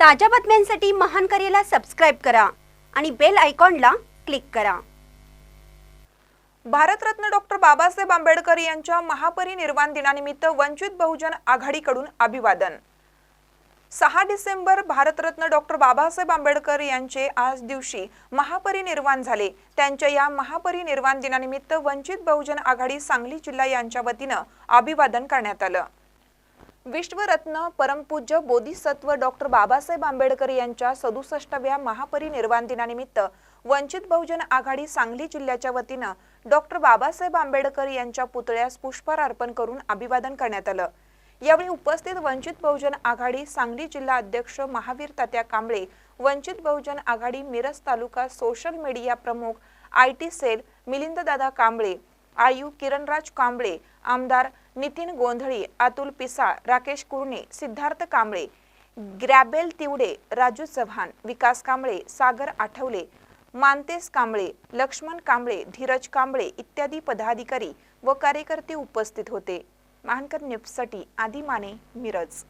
ताज्या बातम्यांसाठी महान करेला सबस्क्राईब करा आणि बेल आयकॉनला क्लिक करा. भारतरत्न डॉक्टर बाबासाहेब आंबेडकर यांच्या महापरिनिर्वाण दिनानिमित्त वंचित बहुजन आघाडीकडून अभिवादन. सहा डिसेंबर भारतरत्न डॉक्टर बाबासाहेब आंबेडकर यांचे आज दिवशी महापरिनिर्वाण झाले. त्यांच्या या महापरिनिर्वाण दिनानिमित्त वंचित बहुजन आघाडी सांगली जिल्हा यांच्या वतीनं अभिवादन करण्यात आलं. विश्वरत्न परमपूज्य बोधिसत्व डॉक्टर बाबासाहेब आंबेडकर यांच्या सदुसष्टाव्या महापरिनिर्वाण दिनानिमित्त वंचित बहुजन आघाडी सांगली जिल्ह्याच्या वतीनं डॉक्टर बाबासाहेब आंबेडकर यांच्या पुतळ्यास पुष्पहार अर्पण करून अभिवादन करण्यात आलं. यावेळी उपस्थित वंचित बहुजन आघाडी सांगली जिल्हा अध्यक्ष महावीर तात्या कांबळे वंचित बहुजन आघाडी मिरज तालुका सोशल मीडिया प्रमुख आय टी सेल मिलिंददादा कांबळे आयु किरणराज कांबळे आमदार नितीन गोंधळी अतुल पिसाळ राकेश कुर्णे सिद्धार्थ कांबळे ग्रॅबेल तिवडे राजू चव्हाण विकास कांबळे सागर आठवले मानतेस कांबळे लक्ष्मण कांबळे धीरज कांबळे इत्यादी पदाधिकारी व कार्यकर्ते उपस्थित होते. महानकर न्यूजसाठी आदी माने मिरज.